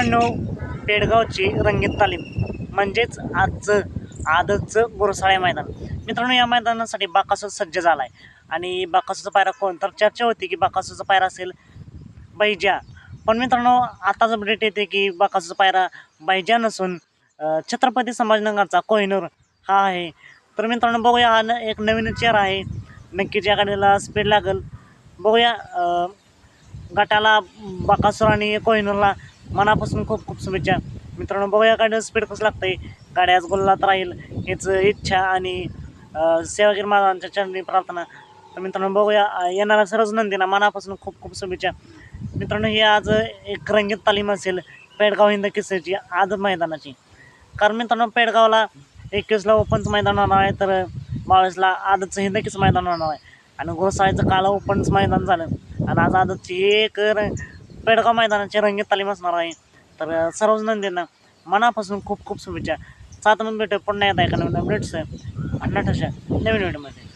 मित्रांनो पेडगावची रंगीत तालीम म्हणजेच आजचं आजचं गुरुसाळे मैदान. मित्रांनो या मैदानासाठी बाकासूर सज्ज झाला आहे आणि बाकासूचा पायरा कोण? तर चर्चा होती की बाकासूचा पायरा असेल बैजा. पण मित्रांनो आताच अपडेट येते की बाकासूचा पायरा बैजा नसून छत्रपती संभाजीनगरचा कोहिनूर हा आहे. तर मित्रांनो बघूया हा न एक नवीन चेहरा आहे. नक्कीच या गाडीला स्पीड लागेल. बघूया गटाला बाकासूर आणि कोहिनूरला मनापासून खूप खूप शुभेच्छा. मित्रांनो बघूया गाडीला स्पीड कसं लागतं गाडी आज गोल्लात राहील हेच इच्छा आणि अं, महाराजांच्या चरणी प्रार्थना. तर मित्रांनो बघूया येणाऱ्या येणारा सर्वच नंदीना मनापासून खूप खूप शुभेच्छा. मित्रांनो ही आज एक रंगीत तालीम असेल पेडगाव हिंद किस्सेची आज मैदानाची. कारण मित्रांनो पेडगावला एकवीसला ओपनचं मैदान होणार आहे तर बावीसला आदतचं हिंद किस मैदान होणार आहे. आणि घोसाळ्याचं काला ओपनचं मैदान झालं. आणि आज आजची एक पेडगाव मैदानाची रंगीत तालीम असणार आहे. तर सर्वच नंदींना मनापासून खूप खूप शुभेच्छा. सात नंबर भेटू पुन्हा येत आहे का नवीन अपडेट्स भन्नाट अशा नवीन व्हिडिओमध्ये